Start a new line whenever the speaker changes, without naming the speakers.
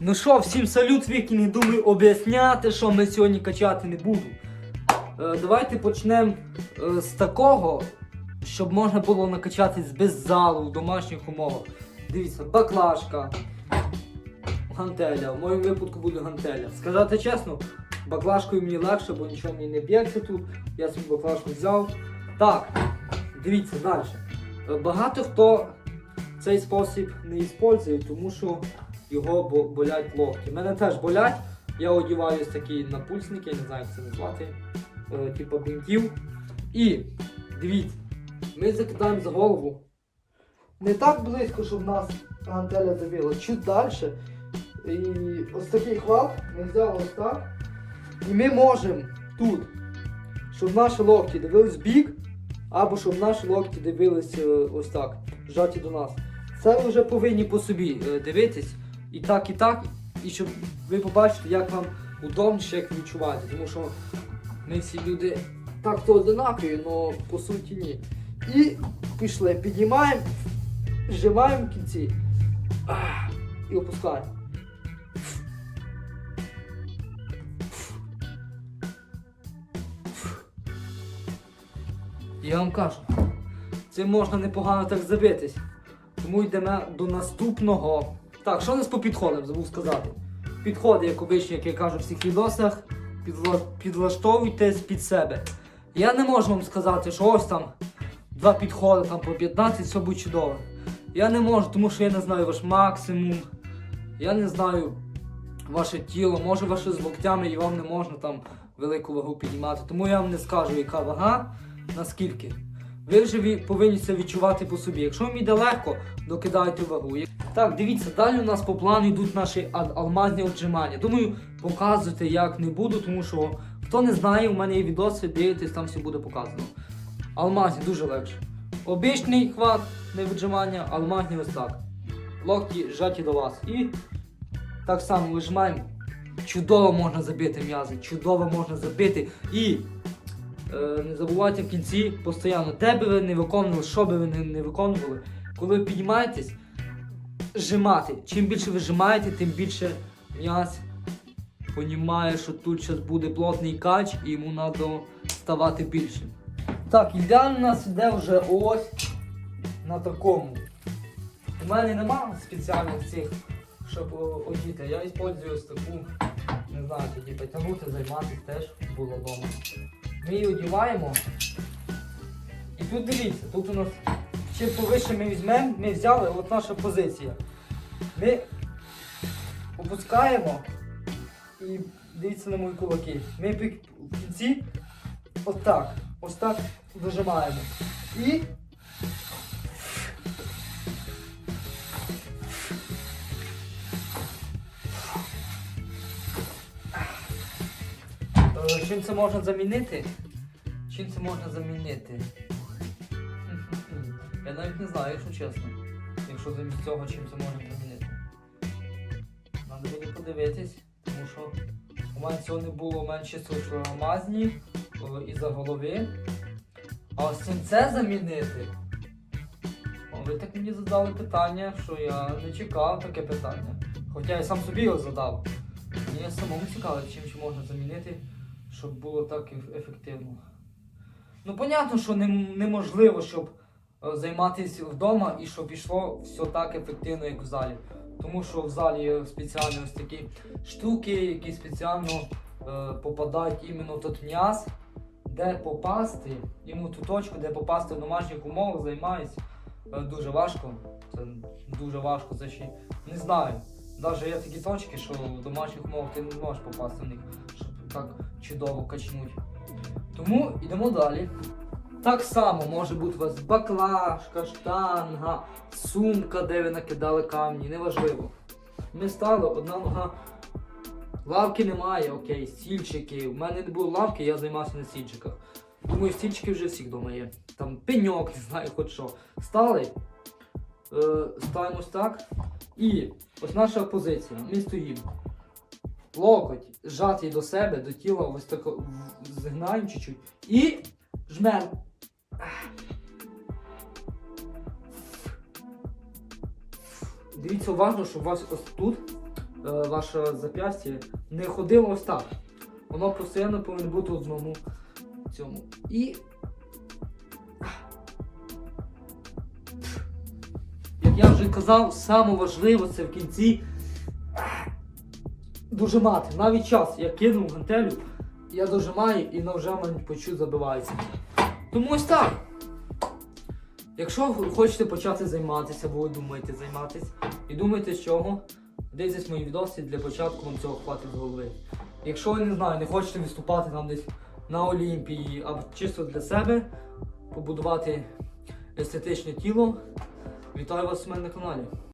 Ну що, всім салют, вікінги, думаю, об'ясняти, що ми сьогодні качати не буду. Е, давайте почнемо е, з такого, щоб можна було накачатись без залу в домашніх умовах. Дивіться, баклажка, гантеля. В моєму випадку буде гантеля. Сказати чесно, баклажкою мені легше, бо нічого мені не б'ється тут. Я собі баклажку взяв. Так, дивіться далі. Е, Багато хто цей спосіб не використовує, тому що його бо- болять локті. Мене теж болять. Я одіваю ось такі напульсники, я не знаю, як це назвати, е, типу бінтів. І дивіться, ми закидаємо за голову. Не так близько, щоб нас гантеля давила, чуть далі. І ось такий хват ми взяли ось так. І ми можемо тут, щоб наші локті дивились в бік, або щоб наші локті дивились е, ось так, зжаті до нас. Це ви вже повинні по собі е, дивитись. І так, і так, і щоб ви побачите, як вам удобніше, як ви відчуваєте. Тому що ми всі люди так то одинакові, але по суті ні. І пішли, піднімаємо, зжимаємо кінці і опускаємо. Я вам кажу, цим можна непогано так забитись. Тому йдемо до наступного. Так, що у нас по підходам, забув сказати. Підходи, як обично, як я кажу в всіх відосах, підла... підлаштовуйтесь під себе. Я не можу вам сказати, що ось там два підходи там по 15, все буде чудово. Я не можу, тому що я не знаю ваш максимум. Я не знаю ваше тіло, може ваше з локтями і вам не можна там велику вагу піднімати. Тому я вам не скажу, яка вага, наскільки. Ви вже повинні це відчувати по собі. Якщо вам іде легко, докидайте вагу. Так, дивіться, далі у нас по плану йдуть наші алмазні отжимання. Думаю, показувати як не буду, тому що хто не знає, у мене є відоси, дивитесь, там все буде показано. Алмазні дуже легше. Обичний хват, не віджимання, алмазні ось так. Локті зжаті до вас. І так само вижимаємо. Чудово можна забити м'язи, чудово можна забити. І не забувайте в кінці постійно, де би ви не виконували, що би ви не, виконували, коли ви піднімаєтесь, зжимати. Чим більше ви зжимаєте, тим більше м'яз понімає, що тут зараз буде плотний кач і йому треба ставати більшим. Так, ідеально у нас йде вже ось на такому. У мене немає спеціальних цих, щоб одіти. Я використовую таку, не знаю, тоді потягнути, займатися теж було вдома. Ми її одіваємо. І тут дивіться, тут у нас чим повище ми візьмемо, ми взяли от наша позиція. Ми опускаємо і дивіться на мої кулаки. Ми в кінці отак, ось так дожимаємо. І Чим це можна замінити? Чим це можна замінити? Я навіть не знаю, якщо чесно. Якщо замість цього чим це можна замінити. Надо буде подивитись, тому що у мене цього не було у мене чисто мазні о, із-за голови. А ось цим це замінити. О, ви так мені задали питання, що я не чекав таке питання. Хоча я сам собі його задав. Мені самому цікаво, чим ще можна замінити, щоб було так ефективно. Ну, понятно, що неможливо, щоб е, займатися вдома і щоб йшло все так ефективно, як в залі. Тому що в залі є спеціальні ось такі штуки, які спеціально е, попадають іменно в тот м'яз, де попасти, йому ту точку, де попасти в домашніх умовах, займаюсь е, дуже важко. Це дуже важко, це ще не знаю. Навіть є такі точки, що в домашніх умовах ти не зможеш попасти в них, так чудово качнути. Тому йдемо далі. Так само може бути у вас баклажка, штанга, сумка, де ви накидали камні, неважливо. Ми стали, одна нога. Лавки немає, окей, стільчики. У мене не було лавки, я займався на стільчиках. Думаю, стільчики вже всіх вдома є. Там пеньок, не знаю, хоч що. Стали, е, ставимо ось так. І ось наша позиція. Ми стоїмо. Локоть зжатий до себе, до тіла, ось так згинаємо чуть-чуть. І жмемо. Дивіться уважно, щоб у вас ось тут е, ваше зап'ястя не ходило ось так. Воно постійно повинно бути в одному цьому. І. Як я вже казав, саме важливе це в кінці дожимати. Навіть час я кинув гантелю, я дожимаю і мені почуть забивається. Тому ось так. Якщо хочете почати займатися, або ви думаєте займатися, і думаєте з чого, дивіться мої відоси, для початку вам цього хватить з голови. Якщо ви не знаю, не хочете виступати там десь на Олімпії, а чисто для себе побудувати естетичне тіло, вітаю вас у мене на каналі.